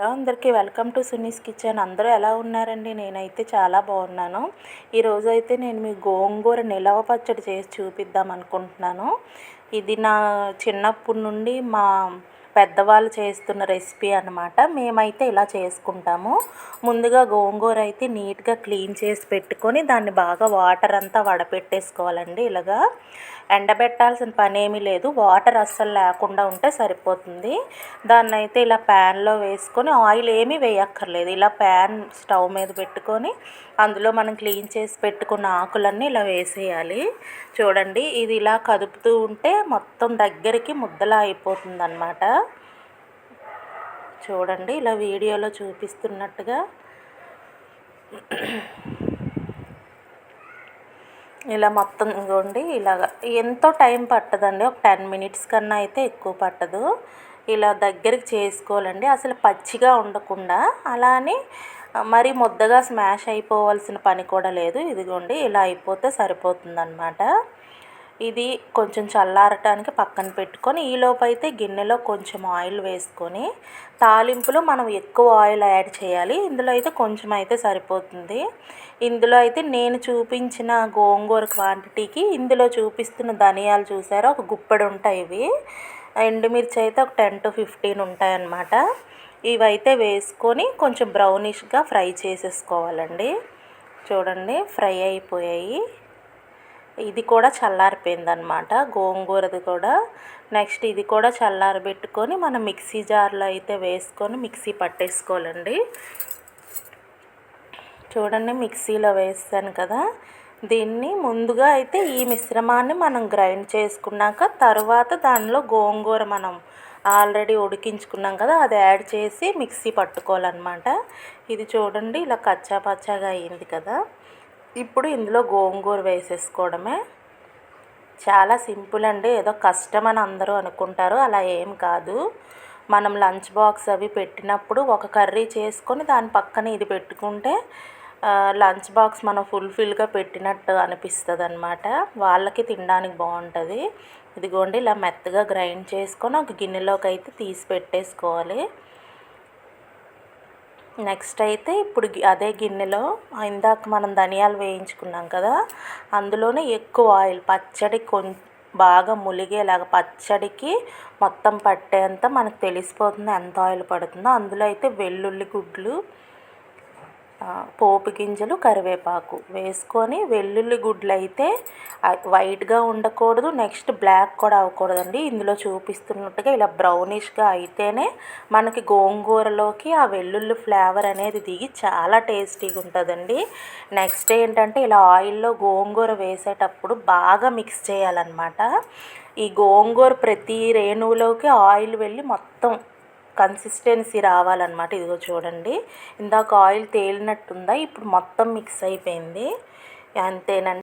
Hello అందరికీ welcome to Suni's kitchen. అందరూ ఎలా ఉన్నారండి? నేనైతే చాలా బాగున్నాను. ఈరోజు అయితే నేను మీ గోంగూర నిలవ పచ్చడి చేసి చూపిద్దాం అనుకుంటున్నాను. ఇది నా చిన్నప్పటి నుండి మా పెద్దవాళ్ళు చేస్తున్న రెసిపీ అనమాట మేమైతే ఇలా చేసుకుంటాము. ముందుగా గోంగూర అయితే నీట్గా క్లీన్ చేసి పెట్టుకొని దాన్ని బాగా వాటర్ అంతా వడపెట్టేసుకోవాలండి ఇలాగా. ఎండబెట్టాల్సిన పని ఏమీ లేదు. వాటర్ అస్సలు లేకుండా ఉంటే సరిపోతుంది. దాన్ని అయితే ఇలా ప్యాన్లో వేసుకొని ఆయిల్ ఏమీ వేయక్కర్లేదు. ఇలా ప్యాన్ స్టవ్ మీద పెట్టుకొని అందులో మనం క్లీన్ చేసి పెట్టుకున్న ఆకులన్నీ ఇలా వేసేయాలి. చూడండి ఇది ఇలా కదుపుతూ ఉంటే మొత్తం దగ్గరికి ముద్దలా అయిపోతుంది అనమాట చూడండి. ఇలా వీడియోలో చూపిస్తున్నట్టుగా ఇలా మొత్తం ఇగోండి ఇలాగ ఎంతో టైం పట్టదండి. ఒక టెన్ మినిట్స్ కన్నా అయితే ఎక్కువ పట్టదు. ఇలా దగ్గరికి చేసుకోవాలండి. అసలు పచ్చిగా ఉండకుండా. అలానే మరి ముద్దగా స్మాష్ అయిపోవాల్సిన పని కూడా లేదు. ఇదిగోండి. ఇలా అయిపోతే సరిపోతుందన్నమాట. ఇది కొంచెం చల్లారటానికి పక్కన పెట్టుకొని ఈలోపు అయితే గిన్నెలో కొంచెం ఆయిల్ వేసుకొని తాలింపులో మనం ఎక్కువ ఆయిల్ యాడ్ చేయాలి. ఇందులో అయితే కొంచెం అయితే సరిపోతుంది. ఇందులో అయితే నేను చూపించిన గోంగూర క్వాంటిటీకి ఇందులో చూపిస్తున్న ధనియాలు చూసారా? ఒక గుప్పెడు ఉంటాయి ఇవి. ఎండుమిర్చి అయితే ఒక టెన్ టు ఫిఫ్టీన్ ఉంటాయన్నమాట ఇవైతే వేసుకొని కొంచెం బ్రౌనిష్గా ఫ్రై చేసేసుకోవాలండి. చూడండి ఫ్రై అయిపోయాయి. ఇది కూడా చల్లారిపోయింది అనమాట గోంగూరది కూడా. నెక్స్ట్ ఇది కూడా చల్లారబెట్టుకొని మనం మిక్సీ జార్లో అయితే వేసుకొని మిక్సీ పట్టేసుకోవాలండి. చూడండి మిక్సీలో వేస్తాను కదా. దీన్ని ముందుగా అయితే ఈ మిశ్రమాన్ని మనం గ్రైండ్ చేసుకున్నాక తర్వాత దానిలో గోంగూర మనం ఆల్రెడీ ఉడికించుకున్నాం కదా అది యాడ్ చేసి మిక్సీ పట్టుకోవాలన్నమాట. ఇది చూడండి ఇలా కచ్చా పచ్చాగా అయింది కదా. ఇప్పుడు ఇందులో గోంగూర వేసేసుకోవడమే. చాలా సింపుల్ అండి. ఏదో కష్టం అని అందరూ అనుకుంటారు. అలా ఏం కాదు. మనం లంచ్ బాక్స్ అవి పెట్టినప్పుడు ఒక కర్రీ చేసుకొని దాని పక్కన ఇది పెట్టుకుంటే లంచ్ బాక్స్ మనం ఫుల్ఫిల్గా పెట్టినట్టు అనిపిస్తుంది అనమాట వాళ్ళకి తినడానికి బాగుంటుంది. ఇదిగోండి ఇలా మెత్తగా గ్రైండ్ చేసుకొని ఒక గిన్నెలోకి అయితే తీసి పెట్టేసుకోవాలి. నెక్స్ట్ అయితే ఇప్పుడు అదే గిన్నెలో ఇందాక మనం ధనియాలు వేయించుకున్నాం కదా అందులోనే ఎక్కువ ఆయిల్ పచ్చడి కొం బాగా ములిగేలాగా పచ్చడికి మొత్తం పట్టేంత మనకు తెలిసిపోతుంది ఎంత ఆయిల్ పడుతుందో. అందులో అయితే వెల్లుల్లి గుడ్లు పోపు గింజలు కరివేపాకు వేసుకొని వెల్లుల్లి గుడ్లు అయితే వైట్గా ఉండకూడదు నెక్స్ట్ బ్లాక్ కూడా అవ్వకూడదండి. ఇందులో చూపిస్తున్నట్టుగా ఇలా బ్రౌనిష్గా అయితేనే మనకి గోంగూరలోకి ఆ వెల్లుల్లి ఫ్లేవర్ అనేది దిగి చాలా టేస్టీగా ఉంటుందండి. నెక్స్ట్ ఏంటంటే ఇలా ఆయిల్లో గోంగూర వేసేటప్పుడు బాగా మిక్స్ చేయాలన్నమాట. ఈ గోంగూర ప్రతి రేణువులోకి ఆయిల్ వెళ్ళి మొత్తం కన్సిస్టెన్సీ రావాలన్నమాట. ఇదిగో చూడండి. ఇందాక ఆయిల్ తేలినట్టుందా? ఇప్పుడు మొత్తం మిక్స్ అయిపోయింది. అంతేనండి.